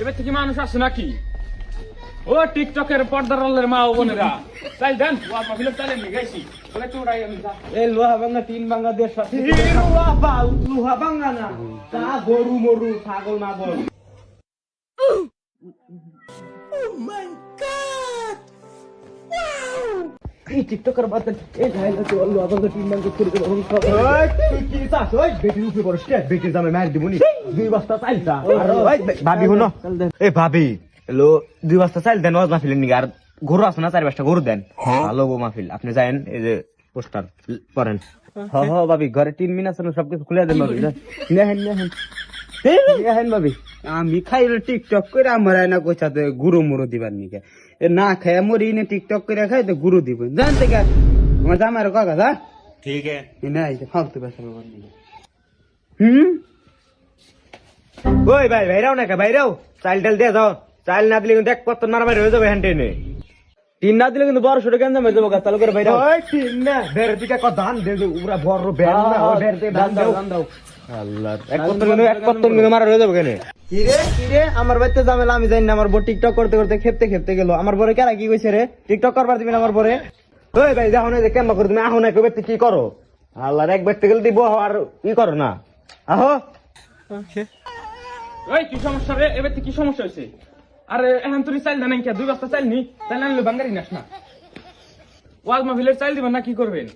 এবার থেকে মানুষ আছে নাকি? ও টিকটকের পর্দার মা ও বোনেরা। তাই দেন এই লোহা ভাঙা তিন ভাঙা দেশ লোহা ভাঙা না। তা গরু মরু ছাগল না বল এই টিকটকের বাদ এই ঘাইলা তো লোহা ভাঙা তিন ভাঙা করে করে হন সব তুই কি চাস? ওই বেটির উপরে বড় স্টেট বেটির দামে মার দিবনি দুই বস্তা চাইছা আর ওই ভাবি হনো এ ভাবি হ্যালো দুই বস্তা চাল দেন ওয়াজ মাহফিলের নিগে আর গরু আছে না চার পাঁচটা গরু দেন? ভালো গো মাহফিল। আপনি যায়েন এই যে পোস্টার করেন হ হ ভাবি ঘরে তিন মিনিট আছে সবকিছু খুলে দেন ভাবি। নেহেন নেহেন। নেহেন ভাবি। আমি খাই টিকটক করে আমার না কইছা তো গুরু মুরু দিবার নিকে। এ না খাই মরি নে টিকটক করে খাই তো গুরু দিব। জানতে কে? আমার জামার কাকা দা ঠিক আছে। না এই ফালতু বেসা বাবার নিকে। হুম? ওই ভাই ভাইরাও না ভাইরাও? চাল টাল দিয়ে যাও। চাল না দিলে কিন্তু এক পত্তর মারামারি হয়ে যাবে হ্যান্ড টেনে তিন না দিলে কিন্তু বড় ছোট কেন যাবে যাব চালু করে ভাইরাও। ওই তিন না বের দিকে কত ধান দে দে উরা বড় বের না বের দে ধান দাও আল্লাহ এক কিন্তু এক কিন্তু মারা হয়ে যাবে কেন? কিরে কিরে আমার বাড়িতে আমি জানি না আমার বউ টিকটক করতে করতে খেপতে খেপতে গেল। আমার বরে কেরা কি কইছে রে? টিকটক করবার দিবি না আমার বরে ওই ভাই দেখো না কেমন করে তুমি আহো না কবে কি করো? আল্লাহর এক ব্যক্তি গেলে দিব আর ই করো না। আহো। ওই কি সমস্যা রে? এবার থেকে কি সমস্যা হয়েছে আরে এখন তুই চাইল দেন কে দুই বস্তা চাইল নি চাইল আনলে বাঙ্গারি নাস না। ওয়াজ মাহফিলের চাইল দিবেন না কি করবেন?